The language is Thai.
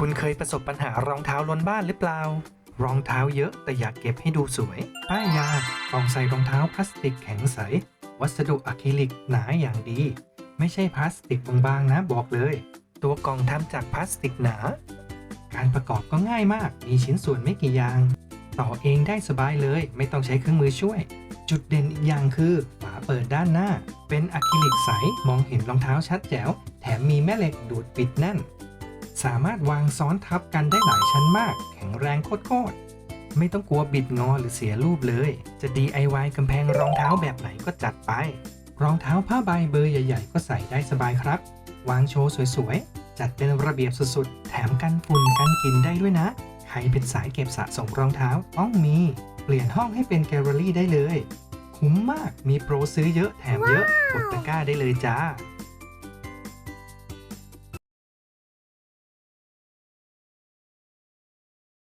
คุณเคยประสบปัญหารองเท้าล้นบ้านหรือเปล่า รองเท้าเยอะแต่อยากเก็บให้ดูสวย ป้ายยากล่องใส่รองเท้าพลาสติกแข็งใส วัสดุอะคริลิกหนาอย่างดี ไม่ใช่พลาสติกบางๆนะบอกเลย ตัวกล่องทำจากพลาสติกหนา การประกอบก็ง่ายมาก มีชิ้นส่วนไม่กี่อย่าง ต่อเองได้สบายเลย ไม่ต้องใช้เครื่องมือช่วย จุดเด่นอีกอย่างคือฝาเปิดด้านหน้า เป็นอะคริลิกใสมองเห็นรองเท้าชัดแจ๋ว แถมมีแม่เหล็กดูดปิดแน่น สามารถวางซ้อนทับกันได้หลายชั้นมาก แข็งแรงโคตรๆ ไม่ต้องกลัวบิดงอหรือเสียรูปเลย จะ DIY กำแพงรองเท้าแบบไหนก็จัดไป รองเท้าผ้าใบเบอร์ใหญ่ ๆ ก็ใส่ได้สบายครับ วางโชว์สวยๆ จัดเป็นระเบียบสุดๆ แถมกันฝุ่นกันกลินได้ด้วยนะ ใครเป็นสายเก็บสะสมรองเท้าต้องมี เปลี่ยนห้องให้เป็นแกลเลอรี่ได้เลย คุ้มมาก มีโปรซื้อเยอะแถมเยอะกดตะกร้าได้เลยจ้า